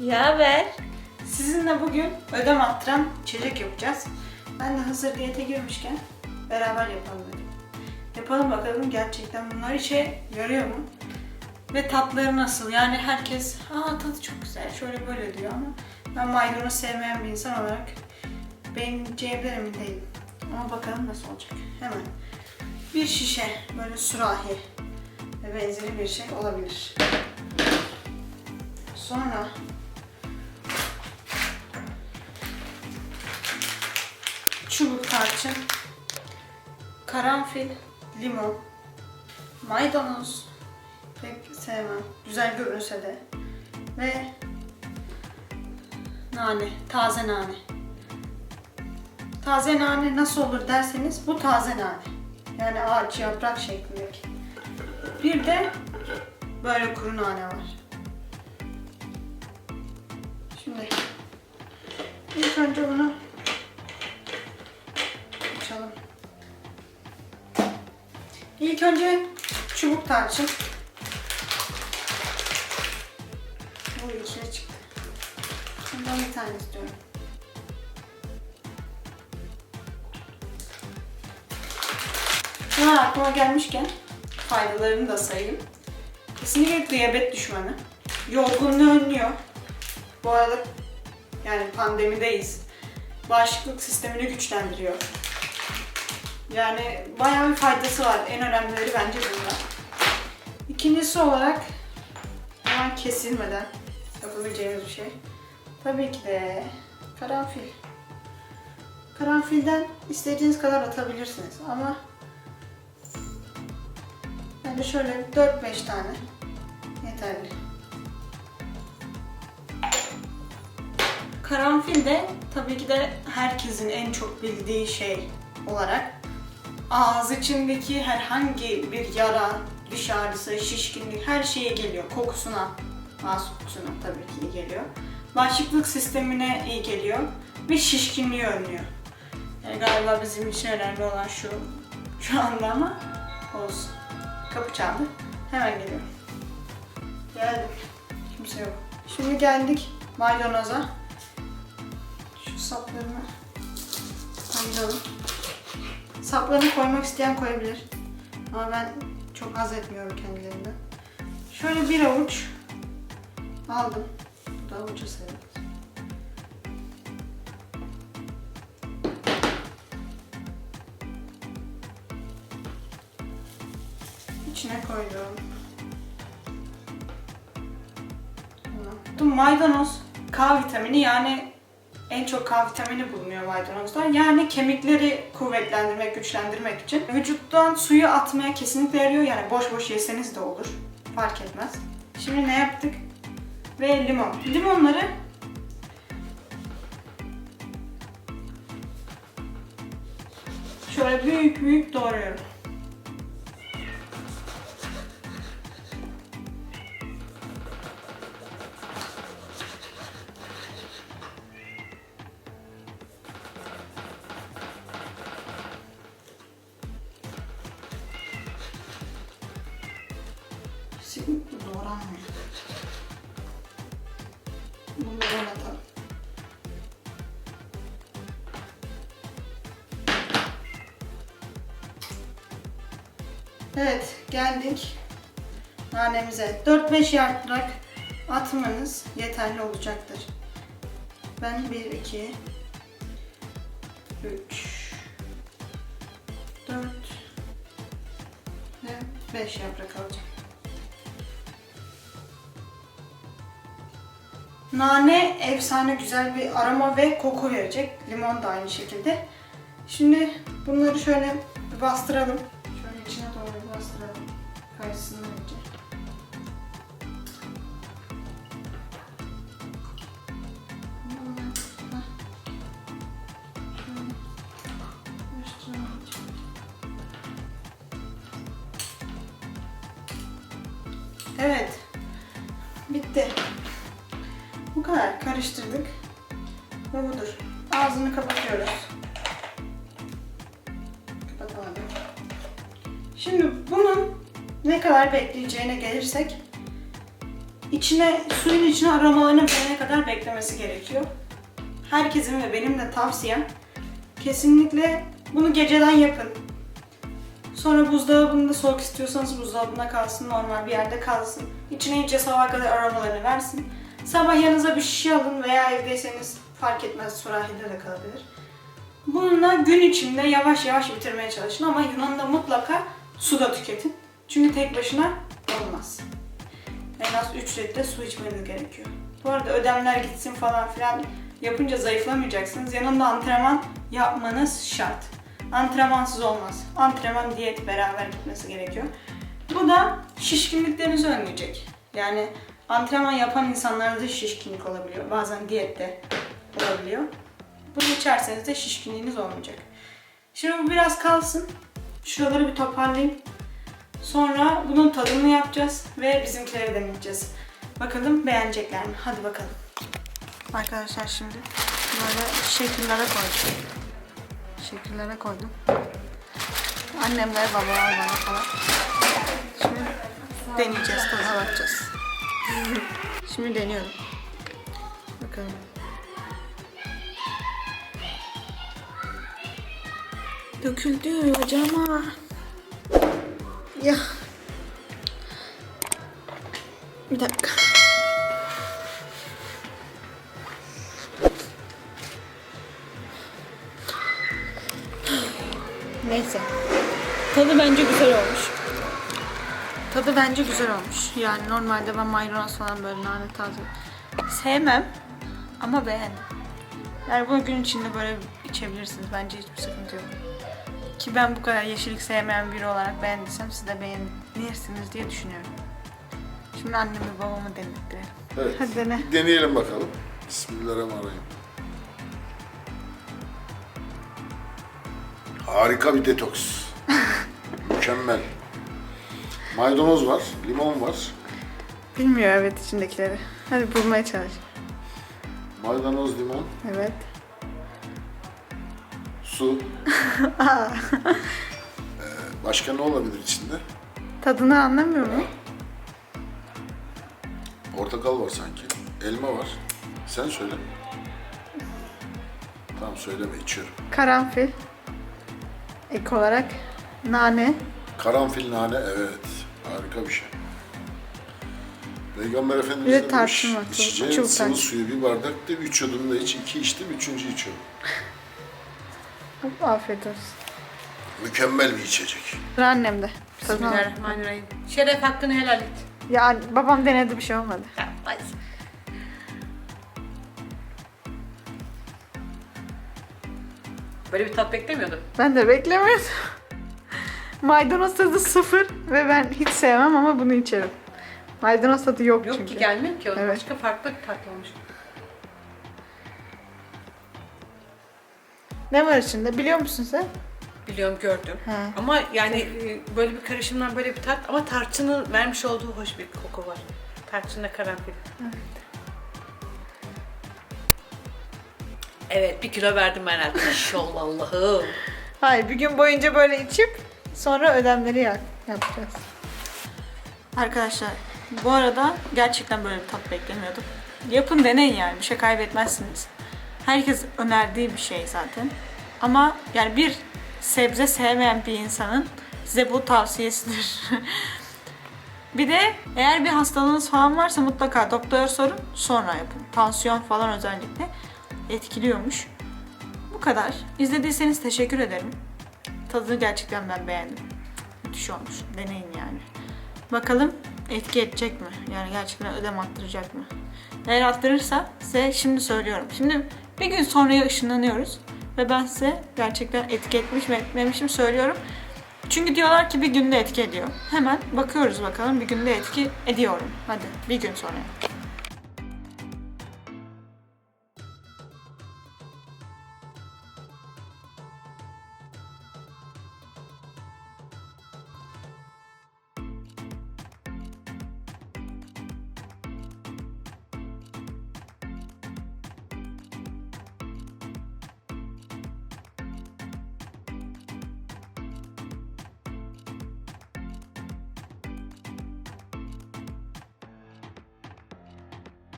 Ya ver. Sizinle bugün ödem attıran içecek yapacağız. Ben de hazır diyete girmişken beraber yapalım dedim. Yapalım bakalım gerçekten bunlar işe yarıyor mu? Ve tatları nasıl? Yani herkes aa tadı çok güzel şöyle böyle diyor ama ben maydanoz sevmeyen bir insan olarak beğeneceğimden emin değilim. Ama bakalım nasıl olacak. Hemen bir şişe böyle sürahi ve benzeri bir şey olabilir. Sonra çubuk tarçın, karanfil, limon, maydanoz pek sevmem. Güzel görünse de ve nane, taze nane. Taze nane nasıl olur derseniz bu taze nane. Yani ağaç yaprak şeklindeki. Bir de böyle kuru nane var. Şimdi ilk önce bunu İlk önce çubuk tarçın. Bu ikiye çıktı. Bundan bir tane istiyorum. Ha, aklıma gelmişken faydalarını da sayayım. Kesinlikle diyabet düşmanı. Yorgunluğu önlüyor. Bu arada yani pandemideyiz. Bağışıklık sistemini güçlendiriyor. Yani bayağı bir faydası var. En önemlileri bence bunlar. İkincisi olarak hemen kesilmeden yapabileceğimiz bir şey. Tabii ki de karanfil. Karanfilden istediğiniz kadar atabilirsiniz ama bence şöyle 4-5 tane yeterli. Karanfil de tabii ki de herkesin en çok bildiği şey olarak ağız içindeki herhangi bir yara, diş ağrısı, şişkinlik her şeye geliyor. Kokusuna, ağız kokusuna tabii ki iyi geliyor. Bağışıklık sistemine iyi geliyor ve şişkinliği önlüyor. Yani galiba bizim için önemli olan şu şu anda ama olsun. Kapı çaldı. Hemen geliyorum. Geldim. Kimse yok. Şimdi geldik maydanoza. Şu saplarını ayıralım. Saplarını koymak isteyen koyabilir. Ama ben çok haz etmiyorum kendilerinden. Şöyle bir avuç aldım. Bu da avucu sayılır. İçine koydum. Bu maydanoz K vitamini yani en çok K vitamini bulunuyor maydanozda. Yani kemikleri kuvvetlendirmek, güçlendirmek için. Vücuttan suyu atmaya kesinlikle yarıyor. Yani boş boş yeseniz de olur. Fark etmez. Şimdi ne yaptık? Ve limon. Limonları şöyle büyük büyük doğruyorum. Kesinlikle doğranmıyor. Bunu doğratalım. Evet, geldik nanemize. 4-5 yaprak atmanız yeterli olacaktır. Ben 1, 2, 3, 4 ve 5 yaprak alacağım. Nane efsane güzel bir aroma ve koku verecek. Limon da aynı şekilde. Şimdi bunları şöyle bir bastıralım. Şöyle içine doğru bastıralım. Karışsın önce. Evet. Bitti. Bu kadar karıştırdık. Ve budur. Ağzını kapatıyoruz. Kapatamadım. Şimdi bunun ne kadar bekleyeceğine gelirsek içine suyun içine aromalarını verene kadar beklemesi gerekiyor. Herkesin ve benim de tavsiyem kesinlikle bunu geceden yapın. Sonra buzdolabında soğuk istiyorsanız buzdolabında kalsın, normal bir yerde kalsın. İçine iyice sabaha kadar aromalarını versin. Sabah yanınıza bir şişe alın veya evdeyseniz fark etmez sürahide de kalabilir. Bununla gün içinde yavaş yavaş bitirmeye çalışın ama yanında mutlaka su da tüketin. Çünkü tek başına olmaz. En az 3 litre su içmeniz gerekiyor. Bu arada ödemler gitsin falan filan yapınca zayıflamayacaksınız. Yanında antrenman yapmanız şart. Antrenmansız olmaz. Antrenman, diyet beraber gitmesi gerekiyor. Bu da şişkinliklerinizi önleyecek. Yani antrenman yapan insanlarda şişkinlik olabiliyor. Bazen diyette olabiliyor. Bunu içerseniz de şişkinliğiniz olmayacak. Şimdi bu biraz kalsın. Şuraları bir toparlayayım. Sonra bunun tadını yapacağız ve bizimkileri deneyeceğiz. Bakalım beğenecekler mi? Hadi bakalım. Arkadaşlar şimdi böyle şekillere koydum. Şekillere koydum. Annemler, babalar bana falan. Şimdi deneyeceğiz, tadına bakacağız. Şimdi deniyorum. Bakalım. Döküldü hocama. Ya. Bir dakika. Neyse. Tadı bence güzel olmuş. Tadı bence güzel olmuş. Yani normalde ben maydanoz falan böyle nane taze sevmem ama beğendim. Yani bunu gün içinde böyle içebilirsiniz. Bence hiçbir sıkıntı yok. Ki ben bu kadar yeşillik sevmeyen biri olarak beğendiysem siz de beğenirsiniz diye düşünüyorum. Şimdi annemi babamı denettirelim. Evet. Hadi dene. Deneyelim bakalım. Bismillahirrahmanirrahim. Harika bir detoks. Mükemmel. Maydanoz var, limon var. Bilmiyor evet içindekileri. Hadi bulmaya çalış. Maydanoz, limon, Evet. su. Ee, başka ne olabilir içinde? Tadını anlamıyor mu? Portakal var sanki. Elma var. Sen söyle. Tamam söyleme içiyorum. Karanfil. Ek olarak nane. Karanfil nane evet. Harika bir şey. Peygamber Efendimiz de de demiş, içeceğin çok sıvı tarçın. suyu bir bardak da üç yudum da iç, iki içtim, üçüncü içiyorum. Hop, Afiyet olsun. Mükemmel bir içecek. Sıra annemde. Tadına bak. Bismillahirrahmanirrahim. Şeref hakkını helal et. Ya babam denedi bir şey olmadı. Böyle bir tat beklemiyordum. Ben de beklemiyordum. Maydanoz tadı sıfır ve ben hiç sevmem ama bunu içerim. Maydanoz tadı yok, Yok çünkü. ki gelmiyor ki o. Evet. Başka farklı bir tat olmuş. Ne var içinde biliyor musun sen? Biliyorum gördüm. Ha. Ama yani e, böyle bir karışımdan böyle bir tat ama tarçının vermiş olduğu hoş bir koku var. Tarçınla karanfil. Evet bir kilo verdim ben herhalde. İnşallah Allah'ım. Hayır bir gün boyunca böyle içip sonra ödemleri yak yapacağız. Arkadaşlar bu arada gerçekten böyle bir tat beklemiyordum. Yapın deneyin yani bir şey kaybetmezsiniz. Herkes önerdiği bir şey zaten. Ama yani bir sebze sevmeyen bir insanın size bu tavsiyesidir. bir de eğer bir hastalığınız falan varsa mutlaka doktora sorun sonra yapın. Tansiyon falan özellikle etkiliyormuş. Bu kadar. İzlediyseniz teşekkür ederim. Tadını gerçekten ben beğendim. Müthiş olmuş. Deneyin yani. Bakalım etki edecek mi? Yani gerçekten ödem attıracak mı? Eğer attırırsa size şimdi söylüyorum. Şimdi bir gün sonraya ışınlanıyoruz. Ve ben size gerçekten etki etmiş mi etmemişim söylüyorum. Çünkü diyorlar ki bir günde etki ediyor. Hemen bakıyoruz bakalım bir günde etki ediyorum. Hadi bir gün sonra.